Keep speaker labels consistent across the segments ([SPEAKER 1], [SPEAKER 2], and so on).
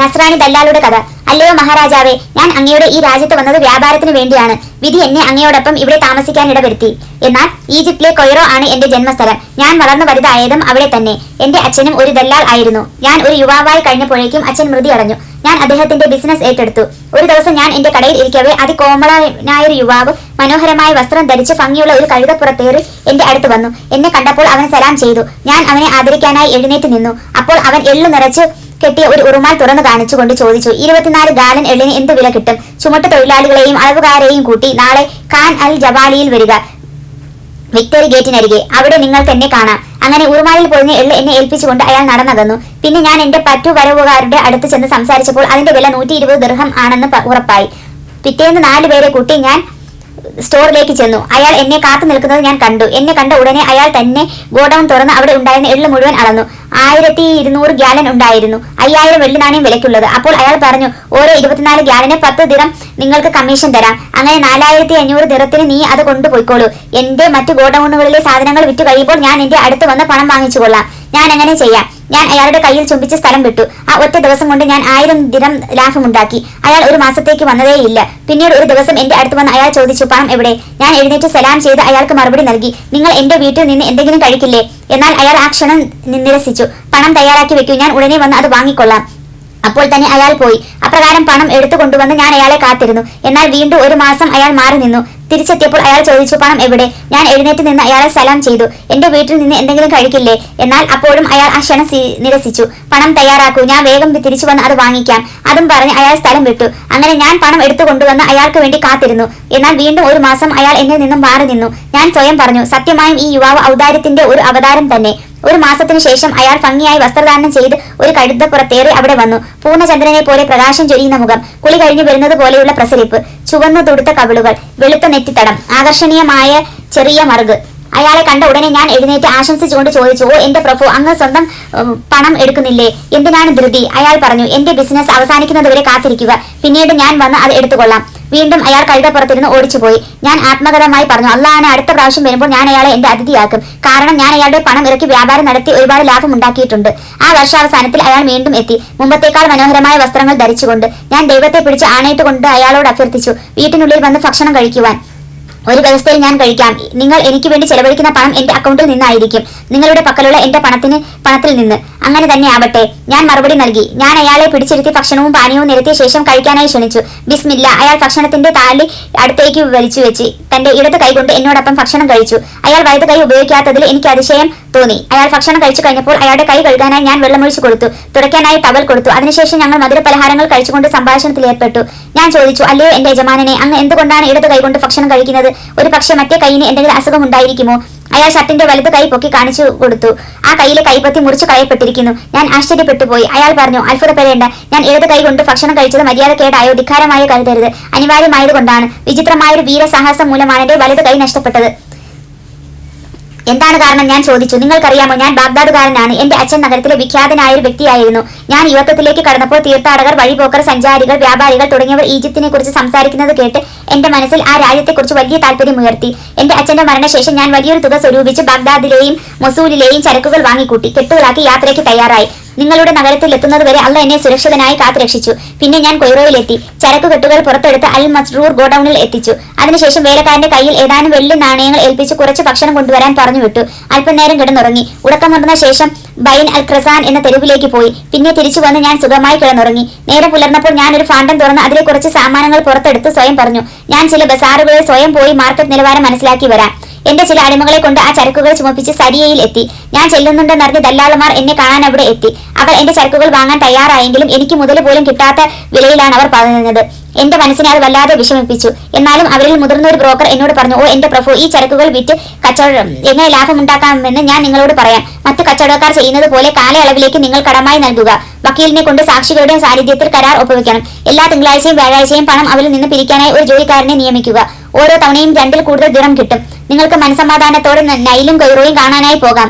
[SPEAKER 1] നസ്രാണി ദല്ലാളുടെ കഥ. അല്ലയോ മഹാരാജാവേ ഞാൻ അങ്ങയുടെ ഈ രാജ്യത്ത് വന്നത് വ്യാപാരത്തിന് വേണ്ടിയാണ്. വിധി എന്നെ അങ്ങയോടൊപ്പം ഇവിടെ താമസിക്കാൻ ഇടവരുത്തി. എന്നാൽ ഈജിപ്തിലെ കൊയ്റോ ആണ് എന്റെ ജന്മസ്ഥലം. ഞാൻ വളർന്നു വലുതായതും അവിടെ തന്നെ. എന്റെ അച്ഛനും ഒരു ദല്ലാൾ ആയിരുന്നു. ഞാൻ ഒരു യുവാവായി കഴിഞ്ഞപ്പോഴേക്കും അച്ഛൻ മൃതി അടഞ്ഞു. ഞാൻ അദ്ദേഹത്തിന്റെ ബിസിനസ് ഏറ്റെടുത്തു. ഒരു ദിവസം ഞാൻ എന്റെ കടയിൽ ഇരിക്കവേ അതികോമളനായ ഒരു യുവാവ് മനോഹരമായ വസ്ത്രം ധരിച്ച് ഭംഗിയുള്ള ഒരു കഴുതപ്പുറത്തേറി എന്റെ അടുത്ത് വന്നു. എന്നെ കണ്ടപ്പോൾ അവൻ സലാം ചെയ്തു. ഞാൻ അവനെ ആദരിക്കാനായി എഴുന്നേറ്റ് നിന്നു. അപ്പോൾ അവൻ എള്ളു നിറച്ച് കെട്ടിയ ഒരു ഉറുമാൽ തുറന്നു കാണിച്ചുകൊണ്ട് ചോദിച്ചു ഇരുപത്തിനാല് ഗാലൻ എള്ളിന് എന്ത് വില കിട്ടും? ചുമട്ട് തൊഴിലാളികളെയും അളവുകാരെയും കൂട്ടി നാളെ ഖാൻ അൽ ജബാലിയിൽ വരിക. വിക്ടറി ഗേറ്റിനരികെ അവിടെ നിങ്ങൾക്ക് എന്നെ കാണാം. അങ്ങനെ ഉറുമാലിൽ പൊതിഞ്ഞ എള്ള് എന്നെ ഏൽപ്പിച്ചുകൊണ്ട് അയാൾ നടന്നകന്നു പിന്നെ ഞാൻ എന്റെ പറ്റു വരവുകാരുടെ അടുത്ത് ചെന്ന് സംസാരിച്ചപ്പോൾ അതിന്റെ വില നൂറ്റി ഇരുപത് ദൃഹം ആണെന്ന് ഉറപ്പായി. പിറ്റേന്ന് നാല് പേരെ കൂട്ടി ഞാൻ സ്റ്റോറിലേക്ക് ചെന്നു. അയാൾ എന്നെ കാത്തു നിൽക്കുന്നത് ഞാൻ കണ്ടു. എന്നെ കണ്ട ഉടനെ അയാൾ തന്നെ ഗോഡൌൺ തുറന്ന് അവിടെ ഉണ്ടായിരുന്ന എള്ള് മുഴുവൻ അളന്നു. ആയിരത്തി ഇരുന്നൂറ് ഗ്യാലൻ ഉണ്ടായിരുന്നു. അയ്യായിരം വെള്ളി നാണയം വിലക്കുള്ളത് അപ്പോൾ അയാൾ പറഞ്ഞു ഓരോ ഇരുപത്തിനാല് ഗ്യാലന് പത്ത് ദിറം നിങ്ങൾക്ക് കമ്മീഷൻ തരാം. അങ്ങനെ നാലായിരത്തി അഞ്ഞൂറ് ദിറത്തിന് നീ അത് കൊണ്ടുപോയിക്കോളൂ. എന്റെ മറ്റു ഗോഡൌണുകളിലെ സാധനങ്ങൾ വിറ്റ് കഴിയുമ്പോൾ ഞാൻ എന്റെ അടുത്ത് വന്ന് പണം വാങ്ങിച്ചു കൊള്ളാം. ഞാൻ അങ്ങനെ ചെയ്യാം. ഞാൻ അയാളുടെ കയ്യിൽ ചുംബിച്ച് സ്ഥലം വിട്ടു. ആ ഒറ്റ ദിവസം കൊണ്ട് ഞാൻ ആയിരം ദിനം ലാഭമുണ്ടാക്കി അയാൾ ഒരു മാസത്തേക്ക് വന്നതേയില്ല. പിന്നീട് ഒരു ദിവസം എന്റെ അടുത്ത് വന്ന് അയാൾ ചോദിച്ചു പണം എവിടെ? ഞാൻ എഴുന്നേറ്റ് സലാം ചെയ്ത് അയാൾക്ക് മറുപടി നൽകി നിങ്ങൾ എന്റെ വീട്ടിൽ നിന്ന് എന്തെങ്കിലും കഴിക്കില്ലേ? എന്നാൽ അയാൾ ആ ക്ഷണം നിരസിച്ചു. പണം തയ്യാറാക്കി വെക്കൂ. ഞാൻ ഉടനെ വന്ന് അത് വാങ്ങിക്കൊള്ളാം. അപ്പോൾ തന്നെ അയാൾ പോയി. അപ്രകാരം പണം എടുത്തു കൊണ്ടുവന്ന് ഞാൻ അയാളെ കാത്തിരുന്നു. എന്നാൽ വീണ്ടും ഒരു മാസം അയാൾ മാറി നിന്നു. തിരിച്ചെത്തിയപ്പോൾ അയാൾ ചോദിച്ചു പണം എവിടെ? ഞാൻ എഴുന്നേറ്റ് നിന്ന് അയാളെ സലാം ചെയ്തു. എന്റെ വീട്ടിൽ നിന്ന് എന്തെങ്കിലും കഴിക്കില്ലേ? എന്നാൽ അപ്പോഴും അയാൾ ആ ക്ഷണം നിരസിച്ചു. പണം തയ്യാറാക്കൂ. ഞാൻ വേഗം തിരിച്ചു വന്ന് അത് വാങ്ങിക്കാം. അതും പറഞ്ഞ് അയാൾ സ്ഥലം വിട്ടു. അങ്ങനെ ഞാൻ പണം എടുത്തു കൊണ്ടുവന്ന് അയാൾക്ക് വേണ്ടി കാത്തിരുന്നു. എന്നാൽ വീണ്ടും ഒരു മാസം അയാൾ എന്നിൽ നിന്നും മാറി നിന്നു. ഞാൻ സ്വയം പറഞ്ഞു സത്യമായും ഈ യുവാവ് ഔദാര്യത്തിന്റെ ഒരു അവതാരം തന്നെ. ഒരു മാസത്തിനു ശേഷം അയാൾ ഭംഗിയായി വസ്ത്രദാനം ചെയ്ത് ഒരു കഴുത്തപ്പുറത്തേറി അവിടെ വന്നു. പൂർണചന്ദ്രനെ പോലെ പ്രകാശം ചൊരിയുന്ന മുഖം കുളി കഴിഞ്ഞു വരുന്നത് പോലെയുള്ള പ്രസരിപ്പ് ചുവന്ന തുടുത്ത കവിളുകൾ വെളുത്ത നെറ്റിത്തടം ആകർഷണീയമായ ചെറിയ മറുക്. അയാളെ കണ്ട ഉടനെ ഞാൻ എഴുന്നേറ്റ് ആശംസിച്ചുകൊണ്ട് ചോദിച്ചു ഓ എന്റെ പ്രഭു അങ്ങ് സ്വന്തം പണം എടുക്കുന്നില്ലേ? എന്തിനാണ് ധൃതി? അയാൾ പറഞ്ഞു എന്റെ ബിസിനസ് അവസാനിക്കുന്നതുവരെ കാത്തിരിക്കുക. പിന്നീട് ഞാൻ വന്ന് അത് എടുത്തുകൊള്ളാം. വീണ്ടും അയാൾ കഴുതപ്പുറത്തിരുന്ന് ഓടിച്ചുപോയി. ഞാൻ ആത്മകഥമായി പറഞ്ഞു അള്ളാഹാണ് അടുത്ത പ്രാവശ്യം വരുമ്പോൾ ഞാൻ അയാളെ എന്റെ അതിഥിയാക്കും. കാരണം ഞാൻ അയാളുടെ പണം ഇറക്കി വ്യാപാരം നടത്തി ഒരുപാട് ലാഭം ഉണ്ടാക്കിയിട്ടുണ്ട്. ആ വർഷാവസാനത്തിൽ അയാൾ വീണ്ടും എത്തി. മുമ്പത്തേക്കാൾ മനോഹരമായ വസ്ത്രങ്ങൾ ധരിച്ചുകൊണ്ട് ഞാൻ ദൈവത്തെ പിടിച്ച് ആണയിട്ട് കൊണ്ട് അയാളോട് അഭ്യർത്ഥിച്ചു വീട്ടിനുള്ളിൽ വന്ന് ഭക്ഷണം കഴിക്കുവാൻ. ഒരു വ്യവസ്ഥയിൽ ഞാൻ കഴിക്കാം. നിങ്ങൾ എനിക്ക് വേണ്ടി ചെലവഴിക്കുന്ന പണം എന്റെ അക്കൗണ്ടിൽ നിന്നായിരിക്കും. നിങ്ങളുടെ പക്കലുള്ള എന്റെ പണത്തിന് പണത്തിൽ നിന്ന്. അങ്ങനെ തന്നെ ആവട്ടെ. ഞാൻ മറുപടി നൽകി. ഞാൻ അയാളെ പിടിച്ചിരുത്തി ഭക്ഷണവും പാനീയവും നിരത്തിയ ശേഷം കഴിക്കാനായി ക്ഷണിച്ചു. ബിസ്മില്ല. അയാൾ ഭക്ഷണത്തിന്റെ താലി അടുത്തേക്ക് വലിച്ചു വെച്ച് തന്റെ ഇടത് കൈകൊണ്ട് എന്നോടൊപ്പം ഭക്ഷണം കഴിച്ചു. അയാൾ വലത് കൈ ഉപയോഗിക്കാത്തതിൽ എനിക്ക് അതിശയം തോന്നി. അയാൾ ഭക്ഷണം കഴിച്ചു കഴിഞ്ഞപ്പോൾ അയാളുടെ കൈ കഴുകാനായി ഞാൻ വെള്ളമൊഴിച്ചു കൊടുത്തു. തുടയ്ക്കാനായി ടവൽ കൊടുത്തു. അതിനുശേഷം ഞങ്ങൾ മധുര പലഹാരങ്ങൾ കഴിച്ചുകൊണ്ട് സംഭാഷണത്തിൽ ഏർപ്പെട്ടു. ഞാൻ ചോദിച്ചു അല്ലയോ എന്റെ യജമാനനെ അങ്ങ് എന്തുകൊണ്ടാണ് ഇടത് കൈകൊണ്ട് ഭക്ഷണം കഴിക്കുന്നത്? ഒരു പക്ഷേ മറ്റേ കൈയിന് എന്തെങ്കിലും അസുഖം ഉണ്ടായിരിക്കുമോ? അയാൾ ഷർട്ടിന്റെ വലത് കൈ പൊക്കി കാണിച്ചു കൊടുത്തു. ആ കൈയിലെ കൈപ്പത്തി മുറിച്ചു കളയപ്പെട്ടിരിക്കുന്നു. ഞാൻ ആശ്ചര്യപ്പെട്ടു പോയി. അയാൾ പറഞ്ഞു അത്ഭുതപ്പെടേണ്ട. ഞാൻ ഇടത് കൈ കൊണ്ട് ഭക്ഷണം കഴിച്ചത് മര്യാദ കേടായോ? ധിക്കാരമായോ കരുതരുത്. അനിവാര്യമായതുകൊണ്ടാണ്. വിചിത്രമായൊരു വീരസാഹസം മൂലമാണ് എന്റെ വലത് കൈ നഷ്ടപ്പെട്ടത്. എന്താണ് കാരണം ഞാൻ ചോദിച്ചു. നിങ്ങൾക്കറിയാമോ ഞാൻ ബാഗ്ദാദുകാരനാണ്. എന്റെ അച്ഛൻ നഗരത്തിലെ വിഖ്യാതനായ ഒരു വ്യക്തിയായിരുന്നു. ഞാൻ യുവത്വത്തിലേക്ക് കടന്നപ്പോൾ തീർത്ഥാടകർ വഴിപോക്കർ സഞ്ചാരികൾ വ്യാപാരികൾ തുടങ്ങിയവർ ഈജിപ്തിനെ കുറിച്ച് സംസാരിക്കുന്നത് കേട്ട് എന്റെ മനസ്സിൽ ആ രാജ്യത്തെക്കുറിച്ച് വലിയ താല്പര്യമുയർത്തി എന്റെ അച്ഛന്റെ മരണശേഷം ഞാൻ വലിയൊരു തുക സ്വരൂപിച്ച് ബാഗ്ദാദിലെയും മൊസൂലിലെയും ചരക്കുകൾ വാങ്ങിക്കൂട്ടി. കെട്ടുകളാക്കി യാത്രയ്ക്ക് തയ്യാറായി. നിങ്ങളുടെ നഗരത്തിൽ എത്തുന്നത് വരെ അള്ള എന്നെ സുരക്ഷിതനായി കാത്തുരക്ഷിച്ചു. പിന്നെ ഞാൻ കൊയ്റോയിലെത്തി. ചരക്ക് കെട്ടുകൾ പുറത്തെടുത്ത് അൽ മസ്റൂർ ഗോഡൌണിൽ എത്തിച്ചു. അതിനുശേഷം വേലക്കാരന്റെ കയ്യിൽ ഏതാനും വെള്ളി നാണയങ്ങൾ ഏൽപ്പിച്ച് കുറച്ച് ഭക്ഷണം കൊണ്ടുവരാൻ പറഞ്ഞു വിട്ടു അല്പനേരം കിടന്നുറങ്ങി. ഉറക്കം വന്ന ശേഷം ബൈൻ അൽ ഖ്രസാൻ എന്ന തെരുവിലേക്ക് പോയി. പിന്നെ തിരിച്ചു വന്ന് ഞാൻ സുഖമായി കിടന്നുറങ്ങി. നേരെ പുലർന്നപ്പോൾ ഞാൻ ഒരു ഫാണ്ടം തുറന്ന് അതിലെ കുറച്ച് സാമാനങ്ങൾ പുറത്തെടുത്ത് സ്വയം പറഞ്ഞു. ഞാൻ ചില ബസാറുകളിൽ സ്വയം പോയി മാർക്കറ്റ് നിലവാരം മനസ്സിലാക്കി വരാം. എന്റെ ചില അടിമകളെ കൊണ്ട് ആ ചരക്കുകൾ ചുമപ്പിച്ച് സരിയയിൽ എത്തി. ഞാൻ ചെല്ലുന്നുണ്ടെന്നറിഞ്ഞ് ദല്ലാളുമാർ എന്നെ കാണാൻ അവിടെ എത്തി. അവർ എന്റെ ചരക്കുകൾ വാങ്ങാൻ തയ്യാറായെങ്കിലും എനിക്ക് മുതൽ പോലും കിട്ടാത്ത വിലയിലാണ് അവർ പറഞ്ഞത് എന്റെ മനസ്സിനെ അത് വല്ലാതെ വിഷമിപ്പിച്ചു. എന്നാലും അവരിൽ മുതിർന്ന ഒരു ബ്രോക്കർ എന്നോട് പറഞ്ഞു ഓ എന്റെ പ്രഭു ഈ ചരക്കുകൾ വിറ്റ് കച്ചവടം എങ്ങനെ ലാഭമുണ്ടാക്കാമെന്ന് ഞാൻ നിങ്ങളോട് പറയാം. മറ്റു കച്ചവടക്കാർ ചെയ്യുന്നത് പോലെ കാലയളവിലേക്ക് നിങ്ങൾ കടമായി നൽകുക. വക്കീലിനെ കൊണ്ട് സാക്ഷികളുടെ സാന്നിധ്യത്തിൽ കരാർ ഒപ്പുവെക്കണം. എല്ലാ തിങ്കളാഴ്ചയും വ്യാഴാഴ്ചയും പണം അവരിൽ നിന്ന് പിരിക്കാനായി ഒരു ജോലിക്കാരനെ നിയമിക്കുക. ഓരോ തവണയും രണ്ടിൽ കൂടുതൽ ദിറം കിട്ടും. നിങ്ങൾക്ക് മനസമാധാനത്തോടെ നൈലും കൈറോയും കാണാനായി പോകാം.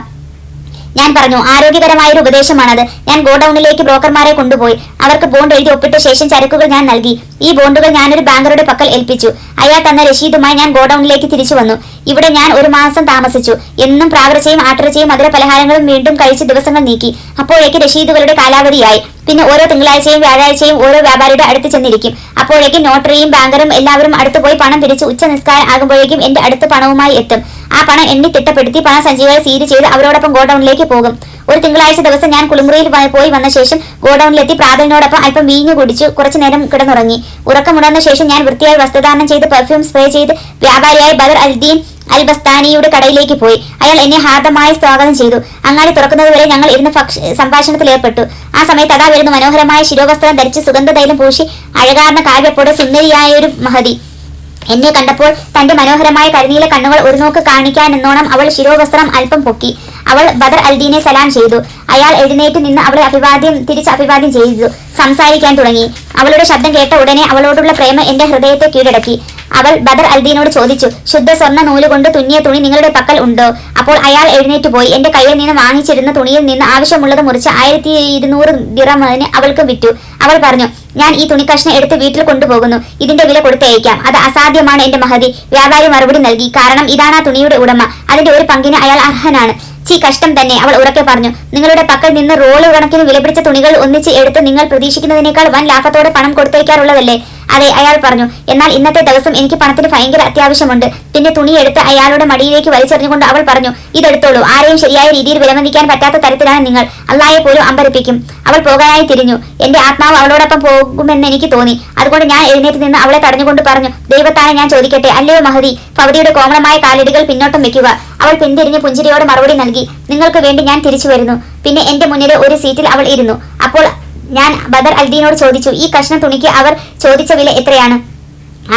[SPEAKER 1] ഞാൻ പറഞ്ഞു ആരോഗ്യകരമായ ഒരു ഉപദേശമാണത്. ഞാൻ ഗോഡൌണിലേക്ക് ബ്രോക്കർമാരെ കൊണ്ടുപോയി. അവർക്ക് ബോണ്ട് എഴുതി ഒപ്പിട്ട ശേഷം ചരക്കുകൾ ഞാൻ നൽകി. ഈ ബോണ്ടുകൾ ഞാനൊരു ബാങ്കറുടെ പക്കൽ ഏൽപ്പിച്ചു. അയാൾ തന്ന രശീതുമായി ഞാൻ ഗോഡൌണിലേക്ക് തിരിച്ചു വന്നു. ഇവിടെ ഞാൻ ഒരു മാസം താമസിച്ചു. എന്നും പ്രാവർച്ചയും ആട്ടിറച്ചയും മധുര പലഹാരങ്ങളും വീണ്ടും കഴിച്ച് ദിവസങ്ങൾ നീക്കി. അപ്പോഴേക്ക് രശീതുകളുടെ കാലാവധിയായി. പിന്നെ ഓരോ തിങ്കളാഴ്ചയും വ്യാഴാഴ്ചയും ഓരോ വ്യാപാരിയുടെ അടുത്ത് ചെന്നിരിക്കും. അപ്പോഴേക്കും നോട്ടറിയും ബാങ്കറും എല്ലാവരും അടുത്ത് പോയി പണം പിരിച്ച് ഉച്ച നിസ്കാരം ആകുമ്പോഴേക്കും എന്റെ അടുത്ത് പണവുമായി എത്തും. ആ പണം എണ്ണി തിട്ടപ്പെടുത്തി പണം സഞ്ചികളെ സീര് ചെയ്ത് അവരോടൊപ്പം ഗോഡൌണിലേക്ക് പോകും. ഒരു തിങ്കളാഴ്ച ദിവസം ഞാൻ കുളിമുറിയിൽ പോയി വന്ന ശേഷം ഗോഡൌണിലെത്തി പ്രാതലിനോടൊപ്പം അല്പം വീഞ്ഞു കുടിച്ചു കുറച്ചു നേരം കിടന്നുറങ്ങി. ഉറക്കമുണർന്ന ശേഷം ഞാൻ വൃത്തിയായി വസ്ത്രദാനം ചെയ്ത് പെർഫ്യൂം സ്പ്രേ ചെയ്ത് വ്യാപാരിയായി ബദർ അൽദീൻ അൽ ബസ്താനിയുടെ കടയിലേക്ക് പോയി. അയാൾ എന്നെ ഹാർദമായി സ്വാഗതം ചെയ്തു. അങ്ങാടി തുറക്കുന്നതുവരെ ഞങ്ങൾ ഇരുന്ന് സംഭാഷണത്തിൽ ഏർപ്പെട്ടു. ആ സമയത്ത് അതാ വരുന്നു മനോഹരമായ ശിരോവസ്ത്രം ധരിച്ച് സുഗന്ധതൈലം പൂശി അഴകാർന്ന കാവ്യപ്പോടെ സുന്ദരിയായ ഒരു മഹതി. എന്നെ കണ്ടപ്പോൾ തന്റെ മനോഹരമായ കരിനീല കണ്ണുകൾ ഒരു നോക്ക് കാണിക്കാനെന്നോണം അവൾ ശിരോവസ്ത്രം അല്പം പൊക്കി. അവൾ ബദർ അൽദീനെ സലാം ചെയ്തു. അയാൾ എഴുന്നേറ്റ് നിന്ന് അവളെ അഭിവാദ്യം തിരിച്ച് അഭിവാദ്യം ചെയ്തു. സംസാരിക്കാൻ തുടങ്ങി. അവളുടെ ശബ്ദം കേട്ട ഉടനെ അവളോടുള്ള പ്രേമം എന്റെ ഹൃദയത്തെ കീഴടക്കി. അവൾ ബദർ അൽദീനോട് ചോദിച്ചു ശുദ്ധ സ്വർണ നൂലുകൊണ്ട് തുന്നിയ തുണി നിങ്ങളുടെ പക്കൽ ഉണ്ടോ? അപ്പോൾ അയാൾ എഴുന്നേറ്റ് പോയി. എന്റെ കയ്യിൽ നിന്ന് വാങ്ങിച്ചിരുന്ന തുണിയിൽ നിന്ന് ആവശ്യമുള്ളത് മുറിച്ച് ആയിരത്തി ഇരുന്നൂറ് ദിറമതിന് അവൾക്ക് വിറ്റു. അവൾ പറഞ്ഞു ഞാൻ ഈ തുണിക്കഷ്ണം എടുത്ത് വീട്ടിൽ കൊണ്ടുപോകുന്നു. ഇതിന്റെ വില കൊടുത്തയക്കാം. അത് അസാധ്യമാണ് എന്റെ മഹതി. വ്യാപാരി മറുപടി നൽകി. കാരണം ഇതാണ് ആ തുണിയുടെ ഉടമ. അതിന്റെ ഒരു പങ്കിന് അയാൾ അർഹനാണ്. ചി കഷ്ടം തന്നെ. അവൾ ഉറക്കെ പറഞ്ഞു. നിങ്ങളുടെ പക്കൽ നിന്ന് റോൾ കണക്കിന് വിലപിടിച്ച തുണികൾ ഒന്നിച്ച് എടുത്ത് നിങ്ങൾ പ്രതീക്ഷിക്കുന്നതിനേക്കാൾ വൻ ലാഭത്തോടെ പണം കൊടുത്തയക്കാറുള്ളതല്ലേ? അതെ അയാൾ പറഞ്ഞു എന്നാൽ ഇന്നത്തെ ദിവസം എനിക്ക് പണത്തിന് ഭയങ്കര അത്യാവശ്യമുണ്ട്. പിന്നെ തുണിയെടുത്ത് അയാളുടെ മടിയിലേക്ക് വലിച്ചെറിഞ്ഞുകൊണ്ട് അവൾ പറഞ്ഞു ഇതെടുത്തോളൂ ആരെയും ശരിയായ രീതിയിൽ വിലമതിക്കാൻ പറ്റാത്ത തരത്തിലാണ് നിങ്ങൾ. അള്ളായെ പോലും അമ്പരപ്പിക്കും. അവൾ പോകാനായി തിരിഞ്ഞു. എന്റെ ആത്മാവ് അവളോടൊപ്പം പോകുമെന്ന് എനിക്ക് തോന്നി. അതുകൊണ്ട് ഞാൻ എഴുന്നേറ്റ് നിന്ന് അവളെ തടഞ്ഞുകൊണ്ട് പറഞ്ഞു ദൈവത്താണ് ഞാൻ ചോദിക്കട്ടെ അല്ലയോ മഹതി? ഫവതിയുടെ കോമളമായ കാലടികൾ പിന്നോട്ടം വെക്കുക. അവൾ പിന്തിരിഞ്ഞ് പുഞ്ചിരിയോട് മറുപടി നൽകി നിങ്ങൾക്ക് വേണ്ടി ഞാൻ തിരിച്ചു വരുന്നു. പിന്നെ എന്റെ മുന്നിലെ ഒരു സീറ്റിൽ അവൾ ഇരുന്നു. അപ്പോൾ ഞാൻ ബദർ അൽദീനോട് ചോദിച്ചു ഈ കഷ്ണം തുണിക്ക് അവർ ചോദിച്ച വില എത്രയാണ്?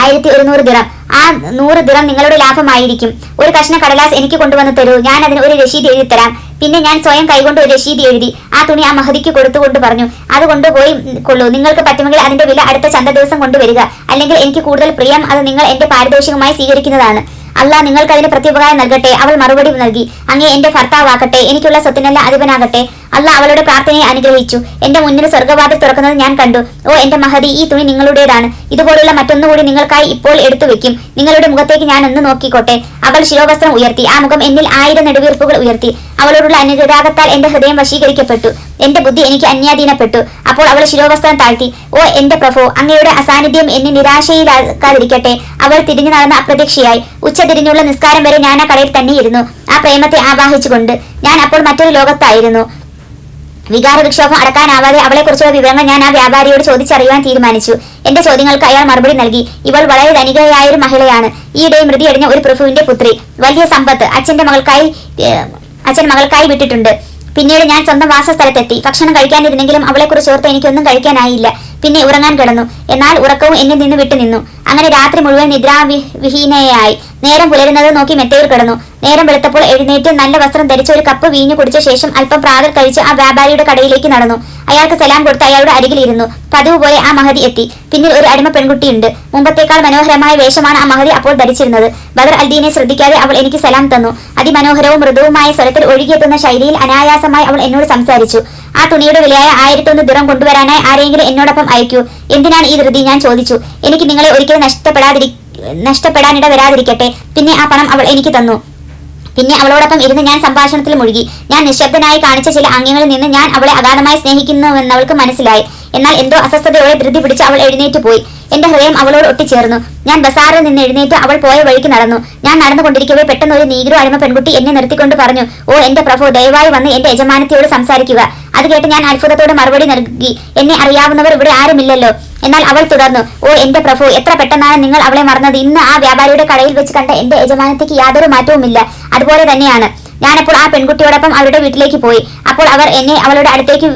[SPEAKER 1] ആയിരത്തി ഒരുന്നൂറ് ദിറം. ആ നൂറ് ദിറം നിങ്ങളുടെ ലാഭമായിരിക്കും. ഒരു കഷ്ണ കടലാസ് എനിക്ക് കൊണ്ടുവന്ന് തരൂ. ഞാൻ അതിന് ഒരു രശീത് എഴുതി തരാം. പിന്നെ ഞാൻ സ്വയം കൈകൊണ്ട് ഒരു രശീത് എഴുതി. ആ തുണി ആ മഹതിക്ക് കൊടുത്തുകൊണ്ട് പറഞ്ഞു അത് കൊണ്ടുപോയി കൊള്ളൂ. നിങ്ങൾക്ക് പറ്റുമെങ്കിൽ അതിന്റെ വില അടുത്ത ചന്ത ദിവസം കൊണ്ടുവരിക. അല്ലെങ്കിൽ എനിക്ക് കൂടുതൽ പ്രിയം അത് നിങ്ങൾ എന്റെ പാരിതോഷികമായി സ്വീകരിക്കുന്നതാണ്. അല്ല നിങ്ങൾക്ക് അതിന് പ്രത്യുപകാരം നൽകട്ടെ. അവൾ മറുപടി നൽകി. അങ്ങേ എന്റെ ഭർത്താവാക്കട്ടെ എനിക്കുള്ള സ്വത്തിനല്ല അധിപനാകട്ടെ. അള്ളാഹ് അവളുടെ പ്രാർത്ഥനയെ അനുഗ്രഹിച്ചു. എന്റെ മുന്നിൽ സ്വർഗവാതിൽ തുറക്കുന്നത് ഞാൻ കണ്ടു. ഓ എന്റെ മഹതി ഈ തുണി നിങ്ങളുടേതാണ്. ഇതുപോലുള്ള മറ്റൊന്നുകൂടി നിങ്ങൾക്കായി ഇപ്പോൾ എടുത്തു വെക്കും. നിങ്ങളുടെ മുഖത്തേക്ക് ഞാൻ ഒന്ന് നോക്കിക്കോട്ടെ. അവൾ ശിരോവസ്ത്രം ഉയർത്തി. ആ മുഖം എന്നിൽ ആയിരം നെടുവീർപ്പുകൾ ഉയർത്തി. അവളോടുള്ള അനുരാഗത്താൽ എന്റെ ഹൃദയം വശീകരിക്കപ്പെട്ടു. എന്റെ ബുദ്ധി എനിക്ക് അന്യാധീനപ്പെട്ടു. അപ്പോൾ അവൾ ശിരോവസ്ത്രം താഴ്ത്തി. ഓ എന്റെ പ്രഭോ അങ്ങയുടെ അസാന്നിധ്യം എന്നെ നിരാശയിലാക്കാതിരിക്കട്ടെ. അവൾ തിരിഞ്ഞു നടന്ന അപ്രതീക്ഷയായി ഉച്ച തിരിഞ്ഞുള്ള നിസ്കാരം വരെ ഞാൻ ആ കടയിൽ തന്നെയിരുന്നു ആ പ്രേമത്തെ ആവാഹിച്ചുകൊണ്ട്. ഞാൻ അപ്പോൾ മറ്റൊരു ലോകത്തായിരുന്നു. വികാര വിക്ഷോഭം അടക്കാനാവാതെ അവളെക്കുറിച്ചുള്ള വിവരങ്ങൾ ഞാൻ ആ വ്യാപാരിയോട് ചോദിച്ചറിയുവാൻ തീരുമാനിച്ചു. എന്റെ ചോദ്യങ്ങൾക്ക് അയാൾ മറുപടി നൽകി. ഇവൾ വളരെ ധനികയായ ഒരു മഹിളയാണ്. ഈയിടെ മൃതിയടിഞ്ഞ ഒരു പ്രഭുവിന്റെ പുത്രി. വലിയ സമ്പത്ത്. അച്ഛന്റെ മകൾക്കായി അച്ഛൻ മകൾക്കായി വിട്ടിട്ടുണ്ട്. പിന്നീട് ഞാൻ സ്വന്തം വാസസ്ഥലത്തെത്തി. ഭക്ഷണം കഴിക്കാനിരുന്നെങ്കിലും അവളെക്കുറിച്ച് ഓർത്ത് എനിക്കൊന്നും കഴിക്കാനായില്ല. പിന്നെ ഉറങ്ങാൻ കിടന്നു. എന്നാൽ ഉറക്കവും എന്നിൽ നിന്ന് വിട്ടുനിന്നു. അങ്ങനെ രാത്രി മുഴുവൻ നിദ്രാവിഹീനയായി നേരം പുലരുന്നത് നോക്കി മെത്തയിൽ കിടന്നു. നേരം വെളുത്തപ്പോൾ എഴുന്നേറ്റ് നല്ല വസ്ത്രം ധരിച്ച് ഒരു കപ്പ് വീഞ്ഞു കുടിച്ച ശേഷം അല്പം പ്രാതൽ കഴിച്ച് ആ വ്യാപാരിയുടെ കടയിലേക്ക് നടന്നു. അയാൾക്ക് സലാം കൊടുത്ത് അയാളുടെ അരികിലിരുന്നു. പതിവ് പോലെ ആ മഹതി എത്തി. പിന്നിൽ ഒരു അടിമ പെൺകുട്ടിയുണ്ട്. മുമ്പത്തേക്കാൾ മനോഹരമായ വേഷമാണ് ആ മഹതി അപ്പോൾ ധരിച്ചിരുന്നത്. ബദർ അൽദീനെ ശ്രദ്ധിക്കാതെ അവൾ എനിക്ക് സലാം തന്നു. അതിമനോഹരവും മൃദുവുമായ സ്വരത്തിൽ ഒഴുകിയെത്തുന്ന ശൈലിയിൽ അനായാസമായി അവൾ എന്നോട് സംസാരിച്ചു. ആ തുണിയുടെ വിലയായ ആയിരത്തൊന്ന് ദിറം കൊണ്ടുവരാനായി ആരെങ്കിലും എന്നോടൊപ്പം അയക്കൂ. എന്തിനാണ് ഈ ധൃതി? ഞാൻ ചോദിച്ചു. എനിക്ക് നിങ്ങളെ ഒരിക്കലും നഷ്ടപ്പെടാതിരി നഷ്ടപ്പെടാനിട വരാതിരിക്കട്ടെ പിന്നെ ആ പണം അവൾ എനിക്ക് തന്നു. പിന്നെ അവളോടൊപ്പം ഇരുന്ന് ഞാൻ സംഭാഷണത്തിൽ മുഴുകി. ഞാൻ നിശബ്ദനായി കാണിച്ച ചില ആംഗ്യങ്ങളിൽ നിന്ന് ഞാൻ അവളെ അഗാധമായി സ്നേഹിക്കുന്നുവെന്ന് അവൾക്ക് മനസ്സിലായി. എന്നാൽ എന്തോ അസ്വസ്ഥതയോടെ ധൃതി പിടിച്ച് അവൾ എഴുന്നേറ്റ് പോയി. എന്റെ ഹൃദയം അവളോട് ഒട്ടിച്ചേർന്നു. ഞാൻ ബസാറിൽ നിന്ന് എഴുന്നേറ്റ് അവൾ പോയ വഴിക്ക് നടന്നു. ഞാൻ നടന്നുകൊണ്ടിരിക്കവേ പെട്ടെന്ന് ഒരു നീഗ്രോ അടിമ പെൺകുട്ടി എന്നെ നിർത്തിക്കൊണ്ട് പറഞ്ഞു ഓ എന്റെ പ്രഭു ദയവായി വന്ന് എന്റെ യജമാനത്തിയോട് സംസാരിക്കുക. അത് കേട്ട് ഞാൻ അത്ഭുതത്തോടെ മറുപടി നൽകി. എന്നെ അറിയാവുന്നവർ ഇവിടെ ആരുമില്ലല്ലോ. എന്നാൽ അവൾ തുടർന്നു ഓ എന്റെ പ്രഭു എത്ര പെട്ടെന്നാണ് നിങ്ങൾ അവളെ മറന്നത്? ഇന്ന് ആ വ്യാപാരിയുടെ കടയിൽ വെച്ച് കണ്ട എന്റെ യജമാനത്തേക്ക് യാതൊരു മാറ്റവുമില്ല അതുപോലെ തന്നെയാണ്. ഞാനപ്പോൾ ആ പെൺകുട്ടിയോടൊപ്പം അവരുടെ വീട്ടിലേക്ക് പോയി. അപ്പോൾ അവർ എന്നെ അവളുടെ അടുത്തേക്ക്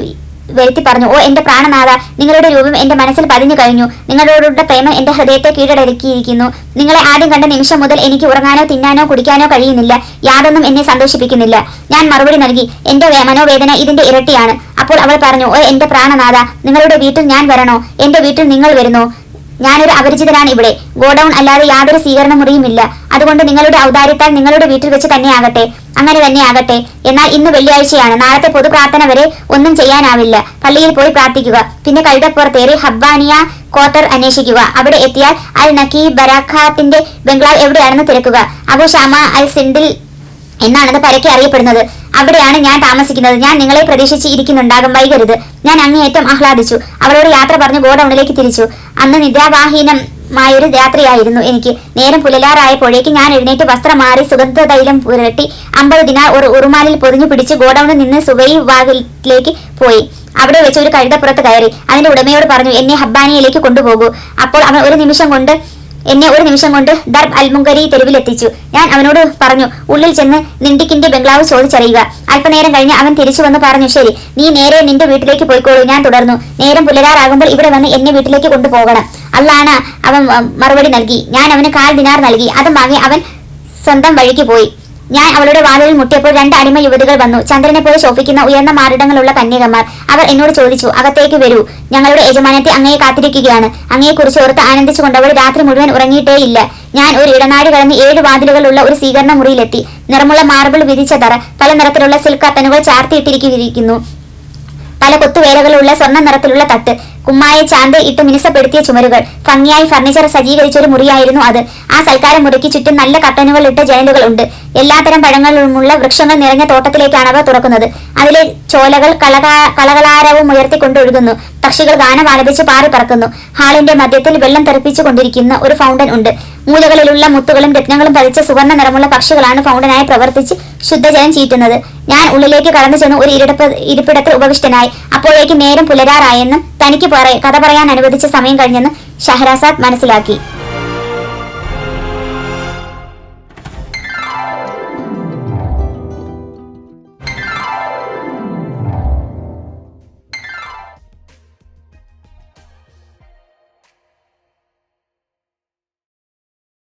[SPEAKER 1] വരുത്തി പറഞ്ഞു ഓ എന്റെ പ്രാണനാഥ നിങ്ങളുടെ രൂപം എന്റെ മനസ്സിൽ പതിഞ്ഞു കഴിഞ്ഞു. നിങ്ങളോടുള്ള പ്രേമം എന്റെ ഹൃദയത്തെ കീഴടക്കിയിരിക്കുന്നു. നിങ്ങളെ ആദ്യം കണ്ട നിമിഷം മുതൽ എനിക്ക് ഉറങ്ങാനോ തിന്നാനോ കുടിക്കാനോ കഴിയുന്നില്ല. യാതൊന്നും എന്നെ സന്തോഷിപ്പിക്കുന്നില്ല. ഞാൻ മറുപടി നൽകി എന്റെ മനോവേദന ഇതിന്റെ ഇരട്ടിയാണ്. അപ്പോൾ അവൾ പറഞ്ഞു ഓ എന്റെ പ്രാണനാഥ നിങ്ങളുടെ വീട്ടിൽ ഞാൻ വരണോ? എന്റെ വീട്ടിൽ നിങ്ങൾ വരുന്നു? ഞാനൊരു അപരിചിതനാണ് ഇവിടെ. ഗോഡൌൺ അല്ലാതെ യാതൊരു സ്വീകരണ മുറിയുമില്ല. അതുകൊണ്ട് നിങ്ങളുടെ ഔദാര്യത്താൽ നിങ്ങളുടെ വീട്ടിൽ വെച്ച് തന്നെയാകട്ടെ. അങ്ങനെ തന്നെ ആകട്ടെ എന്നാൽ ഇന്ന് വെള്ളിയാഴ്ചയാണ്. നാളത്തെ പൊതുപ്രാർത്ഥന വരെ ഒന്നും ചെയ്യാനാവില്ല. പള്ളിയിൽ പോയി പ്രാർത്ഥിക്കുക. പിന്നെ കഴുതപ്പുറത്തേറി ഹബ്ബാനിയ ക്വാർട്ടർ അന്വേഷിക്കുക. അവിടെ എത്തിയാൽ അൽ നക്കി ബരാഖാത്തിന്റെ ബംഗ്ലാവ് എവിടെയാണെന്ന് തിരക്കുക. അബു ഷാമ അൽ സിൻഡിൽ എന്നാണത് പരക്കെ അറിയപ്പെടുന്നത്. അവിടെയാണ് ഞാൻ താമസിക്കുന്നത്. ഞാൻ നിങ്ങളെ പ്രതീക്ഷിച്ച് ഇരിക്കുന്നുണ്ടാകും. വൈകരുത്. ഞാൻ അങ്ങേയറ്റം ആഹ്ലാദിച്ചു. അവളോട് യാത്ര പറഞ്ഞ് ഗോഡൌണിലേക്ക് തിരിച്ചു. അന്ന് നിദ്രാവാഹീനമായൊരു രാത്രിയായിരുന്നു എനിക്ക്. നേരം പുലലാറായപ്പോഴേക്ക് ഞാൻ എഴുന്നേറ്റ് വസ്ത്രം മാറി സുഗന്ധ തൈലം പുരട്ടി അമ്പത് ദിനാർ ഒരു ഉറുമാലിൽ പൊതിഞ്ഞു പിടിച്ച് ഗോഡൌണിൽ നിന്ന് സുബൈ വാഗിലേക്ക് പോയി. അവിടെ വെച്ച് ഒരു കഴുതപ്പുറത്ത് കയറി. അതിന്റെ ഉടമയോട് പറഞ്ഞു എന്നെ ഹബ്ബാനിയിലേക്ക് കൊണ്ടുപോകൂ. അപ്പോൾ അവൻ ഒരു നിമിഷം കൊണ്ട് എന്നെ ഒരു നിമിഷം കൊണ്ട് ദർബ് അൽമുങ്കരി തെരുവിലെത്തിച്ചു. ഞാൻ അവനോട് പറഞ്ഞു ഉള്ളിൽ ചെന്ന് നിണ്ടിക്കിന്റെ ബംഗ്ലാവ് ചോദിച്ചറിയുക. അല്പനേരം കഴിഞ്ഞ് അവൻ തിരിച്ചു വന്ന് പറഞ്ഞു ശരി നീ നേരെ നിന്റെ വീട്ടിലേക്ക് പോയിക്കോളൂ ഞാൻ തുടർന്നു. നേരം പുലരാറാകുമ്പോൾ ഇവിടെ വന്ന് എന്നെ വീട്ടിലേക്ക് കൊണ്ടുപോകണം. അല്ലാണ് അവൻ മറുപടി നൽകി. ഞാൻ അവന് കാൽ ദിനാർ നൽകി. അത് വാങ്ങി അവൻ സ്വന്തം വഴിക്ക് പോയി. ഞാൻ അവളുടെ വാതിലിൽ മുട്ടിയപ്പോൾ രണ്ട് അടിമ യുവതികൾ വന്നു. ചന്ദ്രനെ പോലെ ശോഭിക്കുന്ന ഉയർന്ന മാറിടങ്ങളുള്ള കന്യകന്മാർ അവർ എന്നോട് ചോദിച്ചു അകത്തേക്ക് വരൂ. ഞങ്ങളുടെ യജമാനത്തെ അങ്ങയെ കാത്തിരിക്കുകയാണ്. അങ്ങയെക്കുറിച്ച് ഓർത്ത് ആനന്ദിച്ചുകൊണ്ട് അവൾ രാത്രി മുഴുവൻ ഉറങ്ങിയിട്ടേ ഇല്ല ഞാൻ ഒരു ഇടനാടി കടന്ന് ഏഴ് വാതിലുകളുള്ള ഒരു സ്വീകരണ മുറിയിലെത്തി. നിറമുള്ള മാർബിൾ വിരിച്ച തറ പല നിറത്തിലുള്ള സിൽക്ക് കർട്ടനുകൾ ചാർത്തിയിട്ടിരിക്കുന്നു. പല കൊത്തുവേലകളുള്ള സ്വർണ നിറത്തിലുള്ള തട്ട്. കുമ്മായ ചാന്ത് ഇട്ട് മിനുസപ്പെടുത്തിയ ചുമരുകൾ. ഭംഗിയായി ഫർണിച്ചർ സജ്ജീകരിച്ച ഒരു മുറിയായിരുന്നു അത്. ആ സൽക്കാര മുറിക്ക് ചുറ്റും നല്ല കട്ടനുകൾ ഇട്ട ജനലുകൾ ഉണ്ട്. എല്ലാത്തരം പഴങ്ങളുമുള്ള വൃക്ഷങ്ങൾ നിറഞ്ഞ തോട്ടത്തിലേക്കാണ് അവ തുറക്കുന്നത്. അതിലെ ചോലകൾ കളകാ കളകളാരവും ഉയർത്തിക്കൊണ്ടൊഴുകുന്നു. പക്ഷികൾ ഗാനം ആലപിച്ച് പാറി പറക്കുന്നു ഹാളിന്റെ മധ്യത്തിൽ വെള്ളം തെറിപ്പിച്ചു കൊണ്ടിരിക്കുന്ന ഒരു ഫൗണ്ടൻ ഉണ്ട്. മൂലകളിലുള്ള മുത്തുകളും രത്നങ്ങളും പതിച്ച സുവർണ നിറമുള്ള പക്ഷികളാണ് ഫൗണ്ടനായി പ്രവർത്തിച്ച് ശുദ്ധജലം ചീറ്റുന്നത്. ഞാൻ ഉള്ളിലേക്ക് കടന്നു ചെന്ന് ഒരു ഇരിടപ്പ് ഇരിപ്പിടത്തിൽ ഉപവിഷ്ടനായി. അപ്പോഴേക്ക് നേരം പുലരാറായെന്നും തനിക്ക് പറ- കഥ പറയാൻ അനുവദിച്ച സമയം കഴിഞ്ഞെന്ന് ഷഹരാസാദ് മനസ്സിലാക്കി.